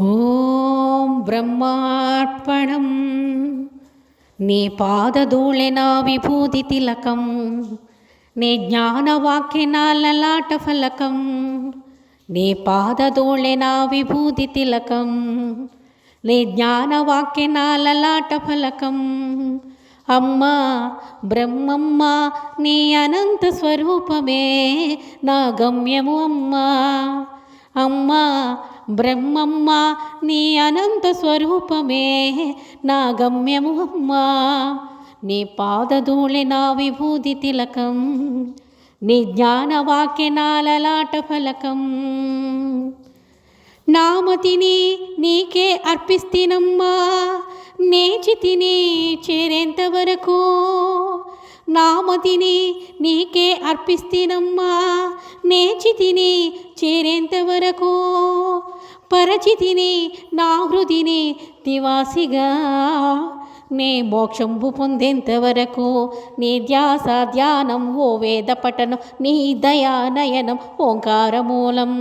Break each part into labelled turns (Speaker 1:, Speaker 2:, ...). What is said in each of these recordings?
Speaker 1: ఓం బ్రహ్మార్పణం. నీ పాదధూళెన విభూతి తిలకం. నీ జ్ఞానవాక్యనాలలాట ఫలకం. నీ పాదధూళెన విభూతి తిలకం. నీ జ్ఞానవాక్యనాలలాట ఫలకం. అమ్మా బ్రహ్మమ్మ నీ అనంత స్వరూపమే నా గమ్యము అమ్మా. అమ్మా బ్రహ్మమ్మ నీ అనంత స్వరూపమే నా గమ్యము అమ్మా నీ పాదధూళి నా విభూతి తిలకం నీ జ్ఞానవాక్యనాలలాట ఫలకం. నామతిని నీకే అర్పిస్తినమ్మా నేచితిని చేరేంత వరకు నామతిని నీకే అర్పిస్తినమ్మా నేచితిని చేరేంత వరకు పరచితిని నా హృదిని దివాసిగా. నే మోక్షంబు పొందేంతవరకు నీ ధ్యాస ధ్యానం ఓ వేద పఠనం నీ దయానయనం ఓంకారమూలం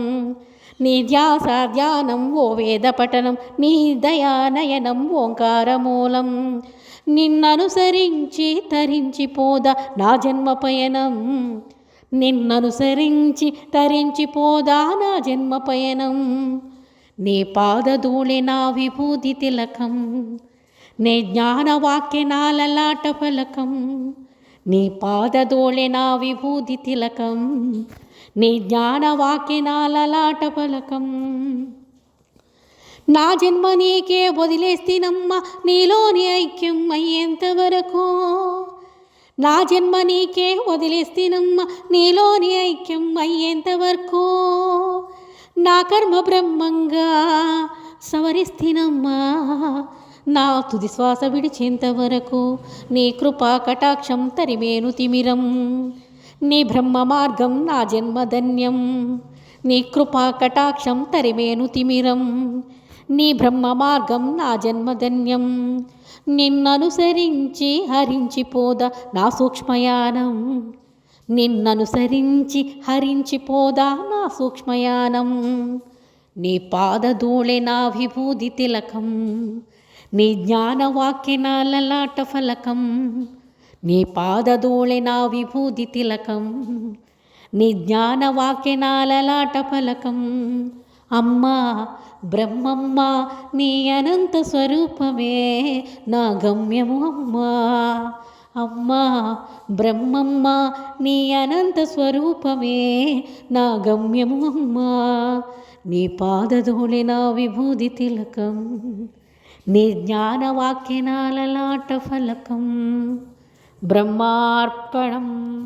Speaker 1: నీ ధ్యాస ధ్యానం ఓ వేద పఠనం నీ దయానయనం ఓంకారమూలం నిన్ననుసరించి తరించిపోదా నా జన్మ పయనం. నిన్ననుసరించి తరించిపోదా నా జన్మ పయనం. నీ పాదధూళి నా విభూతి తిలకం నీ జ్ఞానవాక్యనాలలాట ఫలకం నీ పాదధూళి నా విభూతి తిలకం నీ జ్ఞానవాక్యనాలలాట ఫలకం. నా జన్మ నీకే వదిలేస్తినమ్మ నీలోని ఐక్యం అయ్యేంత వరకు నా జన్మ నీకే వదిలేస్తినమ్మ నీలోని ఐక్యం అయ్యేంత వరకు నా కర్మ బ్రహ్మంగా సవరిస్తేనమ్మా నా తుది శ్వాస విడిచేంత వరకు నీ కృపా కటాక్షం తరిమేను తిమిరం. నీ బ్రహ్మ మార్గం నా జన్మధన్యం నీ కృపా కటాక్షం తరిమేను తిమిరం. నీ బ్రహ్మ మార్గం నా జన్మధన్యం నిన్ననుసరించి హరించిపోద నా సూక్ష్మయానం. నిన్ననుసరించి హరించిపోదా నా సూక్ష్మయానం? నీ పాదధూళె నా విభూతి తిలకం. నీ జ్ఞానవాక్యనాలలాట ఫలకం. నీ పాదధూళె నా విభూతి తిలకం. నీ జ్ఞానవాక్యనాలలాట ఫలకం. అమ్మా బ్రహ్మమ్మ నీ అనంత స్వరూపమే నా గమ్యము అమ్మా. అమ్మా బ్రహ్మమ్మ నీ అనంత స్వరూపమే నా గమ్యము అమ్మా. నీ పాదధూళి నా విభూతి తిలకం నీ జ్ఞానవాక్యనాలలాట ఫలకం బ్రహ్మార్పణం.